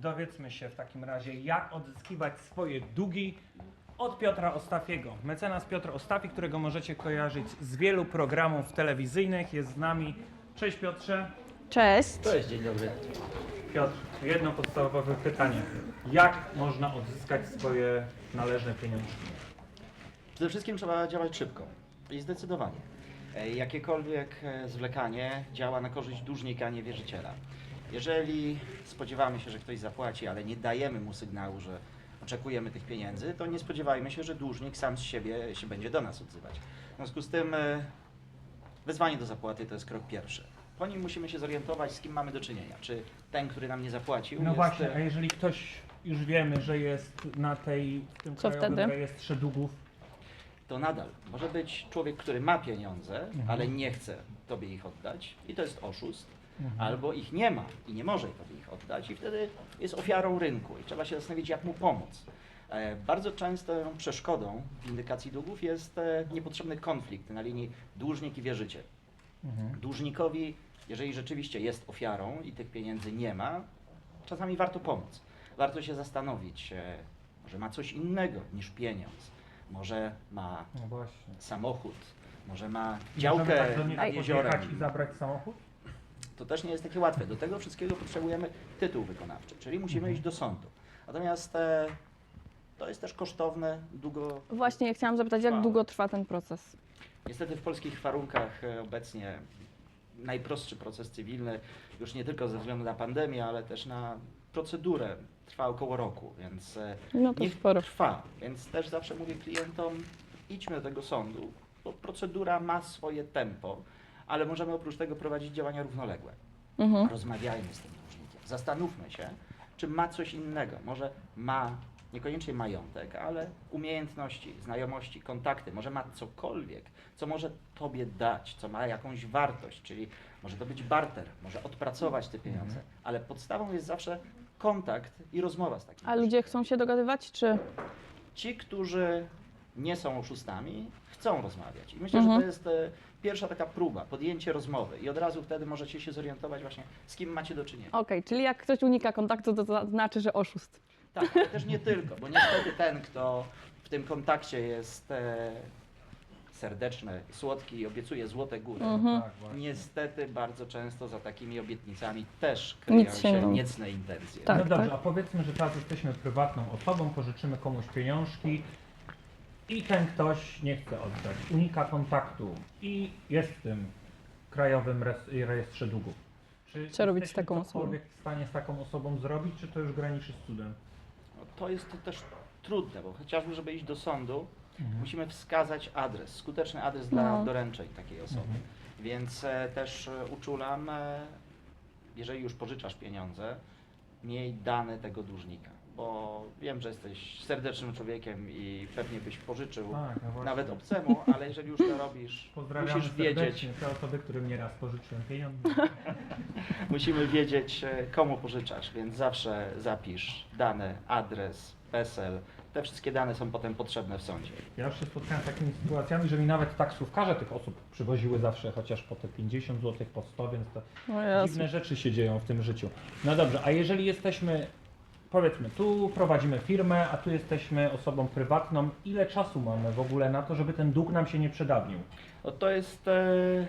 dowiedzmy się w takim razie, jak odzyskiwać swoje długi od Piotra Ostafiego. Mecenas Piotr Ostafi, którego możecie kojarzyć z wielu programów telewizyjnych, jest z nami. Cześć Piotrze. Cześć. Cześć, dzień dobry. Piotr, jedno podstawowe pytanie. Jak można odzyskać swoje należne pieniążki? Przede wszystkim trzeba działać szybko i zdecydowanie. E, Jakiekolwiek e, zwlekanie działa na korzyść dłużnika, a nie wierzyciela. Jeżeli spodziewamy się, że ktoś zapłaci, ale nie dajemy mu sygnału, że oczekujemy tych pieniędzy, to nie spodziewajmy się, że dłużnik sam z siebie się będzie do nas odzywać. W związku z tym e, wezwanie do zapłaty to jest krok pierwszy. Po nim musimy się zorientować, z kim mamy do czynienia. Czy ten, który nam nie zapłacił, No jest, właśnie, a jeżeli ktoś już wiemy, że jest na tej, w tym Co krajowym wtedy? rejestrze długów, to nadal może być człowiek, który ma pieniądze, Mhm. ale nie chce tobie ich oddać i to jest oszust, Mhm. albo ich nie ma i nie może ich oddać i wtedy jest ofiarą rynku i trzeba się zastanowić, jak mu pomóc. E, Bardzo częstą przeszkodą w windykacji długów jest e, niepotrzebny konflikt na linii dłużnik i wierzyciel. Mhm. Dłużnikowi, jeżeli rzeczywiście jest ofiarą i tych pieniędzy nie ma, czasami warto pomóc. Warto się zastanowić, e, może ma coś innego niż pieniądz, może ma no samochód, może ma Możemy działkę tak do nad niego jeziorem. i zabrać samochód? To też nie jest takie łatwe. Do tego wszystkiego potrzebujemy tytuł wykonawczy, czyli musimy Mhm. iść do sądu. Natomiast e, to jest też kosztowne, długo. Właśnie chciałam zapytać, jak długo trwa ten proces? Niestety w polskich warunkach e, obecnie najprostszy proces cywilny, już nie tylko ze względu na pandemię, ale też na procedurę trwa około roku, więc e, No to niech sporo. trwa. Więc też zawsze mówię klientom, idźmy do tego sądu, bo procedura ma swoje tempo, ale możemy oprócz tego prowadzić działania równoległe. Mhm. Rozmawiajmy z tym dłużnikiem, zastanówmy się, czy ma coś innego. Może ma niekoniecznie majątek, ale umiejętności, znajomości, kontakty, może ma cokolwiek, co może tobie dać, co ma jakąś wartość, czyli może to być barter, może odpracować te pieniądze, Mhm. ale podstawą jest zawsze kontakt i rozmowa z takim A ludzie dłużnikiem. chcą się dogadywać, czy? Ci, którzy nie są oszustami, chcą rozmawiać. I myślę, Mhm. że to jest e, pierwsza taka próba, podjęcie rozmowy i od razu wtedy możecie się zorientować właśnie, z kim macie do czynienia. Okej, czyli jak ktoś unika kontaktu, to, to znaczy, że oszust. Tak, ale też nie tylko, bo niestety ten, kto w tym kontakcie jest e, serdeczny, słodki i obiecuje złote góry, Mhm. Tak, właśnie. niestety bardzo często za takimi obietnicami też kryją Nic się się nie- niecne intencje. Tak. no dobrze, a powiedzmy, że teraz jesteśmy prywatną osobą, pożyczymy komuś pieniążki i ten ktoś nie chce oddać, unika kontaktu i jest w tym krajowym rejestrze długów. Czy Co robić z taką osobą? cokolwiek w stanie z taką osobą zrobić, czy to już graniczy z cudem? No, to jest też trudne, bo chociażby, żeby iść do sądu, Mhm. musimy wskazać adres, skuteczny adres dla No. doręczeń takiej osoby. Mhm. Więc e, też e, uczulam, e, jeżeli już pożyczasz pieniądze, miej dane tego dłużnika, bo wiem, że jesteś serdecznym człowiekiem i pewnie byś pożyczył Tak, no właśnie. nawet obcemu, ale jeżeli już to robisz, musisz wiedzieć, serdecznie te osoby, którym nieraz pożyczyłem pieniądze. musimy wiedzieć, e, komu pożyczasz, więc zawsze zapisz dane, adres, PESEL. Te wszystkie dane są potem potrzebne w sądzie. Ja już się spotkałem z takimi sytuacjami, że mi nawet taksówkarze tych osób przywoziły zawsze chociaż po te 50 zł, po 100, więc to O Jezu. dziwne rzeczy się dzieją w tym życiu. No dobrze, a jeżeli jesteśmy, powiedzmy, tu prowadzimy firmę, a tu jesteśmy osobą prywatną, ile czasu mamy w ogóle na to, żeby ten dług nam się nie przedawnił? No to jest e,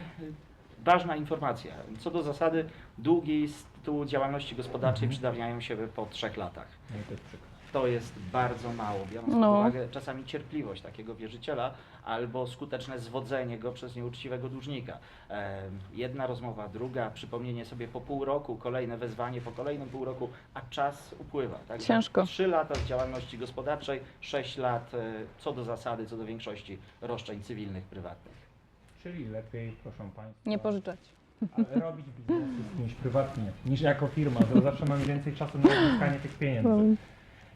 ważna informacja. Co do zasady, długi z tytułu działalności gospodarczej Mhm. przydawniają się po trzech latach. No i to jest przykre. To jest bardzo mało, biorąc No. pod uwagę czasami cierpliwość takiego wierzyciela albo skuteczne zwodzenie go przez nieuczciwego dłużnika. E, jedna rozmowa, druga, przypomnienie sobie po pół roku, kolejne wezwanie po kolejnym pół roku, a czas upływa. Tak? Ciężko. Trzy lata z działalności gospodarczej, sześć lat e, co do zasady, co do większości roszczeń cywilnych, prywatnych. Czyli lepiej, proszę Państwa, Nie pożyczać. ale robić biznesy z kimś prywatnie, niż jako firma, bo zawsze mamy więcej czasu na uzyskanie tych pieniędzy.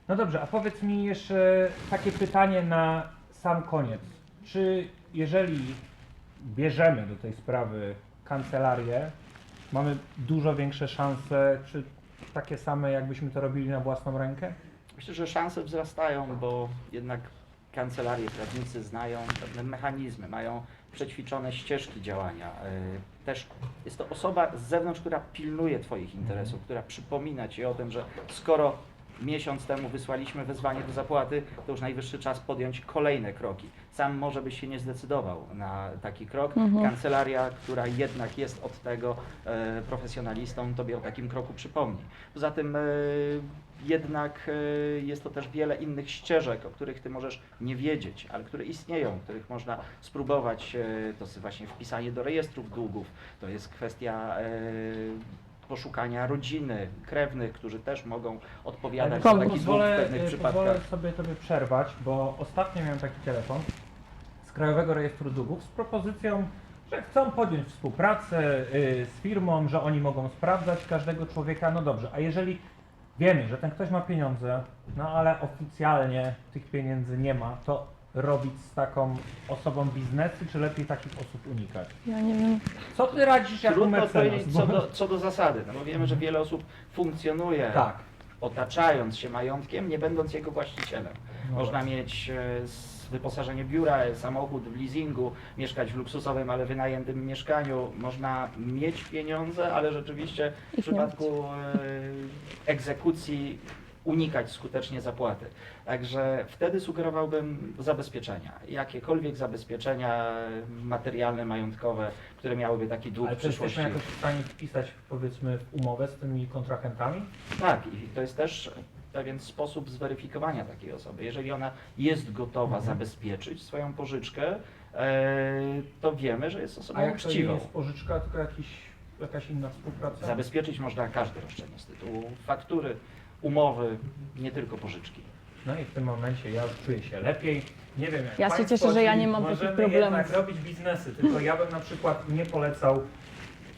No dobrze, a powiedz mi jeszcze takie pytanie na sam koniec. Czy jeżeli bierzemy do tej sprawy kancelarię, mamy dużo większe szanse, czy takie same, jakbyśmy to robili na własną rękę? Myślę, że szanse wzrastają, bo jednak kancelarie, prawnicy znają pewne mechanizmy, mają przećwiczone ścieżki działania. Y, Też jest to osoba z zewnątrz, która pilnuje Twoich interesów, która przypomina Ci o tym, że skoro miesiąc temu wysłaliśmy wezwanie do zapłaty, to już najwyższy czas podjąć kolejne kroki. Sam może byś się nie zdecydował na taki krok. Mhm. Kancelaria, która jednak jest od tego e, profesjonalistą, tobie o takim kroku przypomni. Poza tym e, jednak e, jest to też wiele innych ścieżek, o których ty możesz nie wiedzieć, ale które istnieją, których można spróbować. E, to jest właśnie wpisanie do rejestrów długów, to jest kwestia e, poszukania rodziny, krewnych, którzy też mogą odpowiadać za taki dług w pozwolę, pewnych y, przypadkach. pozwolę sobie tobie przerwać, bo ostatnio miałem taki telefon z Krajowego Rejestru Długów z propozycją, że chcą podjąć współpracę y, z firmą, że oni mogą sprawdzać każdego człowieka. No dobrze, a jeżeli wiemy, że ten ktoś ma pieniądze, no ale oficjalnie tych pieniędzy nie ma, to robić z taką osobą biznesy, czy lepiej takich osób unikać? Ja nie wiem. Co ty radzisz jako Trudno mecenas? odpowiedzieć co do, co do zasady, no bo wiemy, że wiele osób funkcjonuje Tak. otaczając się majątkiem, nie będąc jego właścicielem. No Można właśnie. mieć e, s- wyposażenie biura, e, samochód w leasingu, mieszkać w luksusowym, ale wynajętym mieszkaniu. Można mieć pieniądze, ale rzeczywiście w Ich nie przypadku e, egzekucji unikać skutecznie zapłaty. Także wtedy sugerowałbym zabezpieczenia. Jakiekolwiek zabezpieczenia materialne, majątkowe, które miałyby taki dług Ale w przyszłości. jakoś w stanie wpisać powiedzmy w umowę z tymi kontrahentami? Tak, i to jest też pewien sposób zweryfikowania takiej osoby. Jeżeli ona jest gotowa Mhm. zabezpieczyć swoją pożyczkę, e, to wiemy, że jest A osobą jak to nie uczciwą. jest pożyczka, tylko jakiś, jakaś inna współpraca? Zabezpieczyć można każde roszczenie z tytułu faktury, umowy, nie tylko pożyczki. No i w tym momencie ja czuję się lepiej. Nie wiem jak Ja się państwo, cieszę, że ja czyli nie mam takich możemy problemów. jednak robić biznesy, tylko ja bym na przykład nie polecał,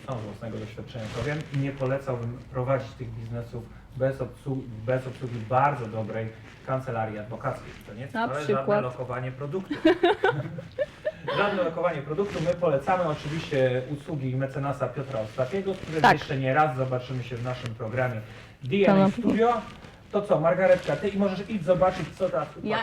no z własnego doświadczenia powiem, nie polecałbym prowadzić tych biznesów bez obsługi, bez obsługi bardzo dobrej kancelarii adwokackiej. To nie Na wcale przykład. żadne lokowanie produktu. Żadne lokowanie produktu. My polecamy oczywiście usługi mecenasa Piotra Ostatkiego, z którym Tak. jeszcze nie raz zobaczymy się w naszym programie Na- Studio. To co, Margaretka, ty i możesz iść zobaczyć, co ta Ja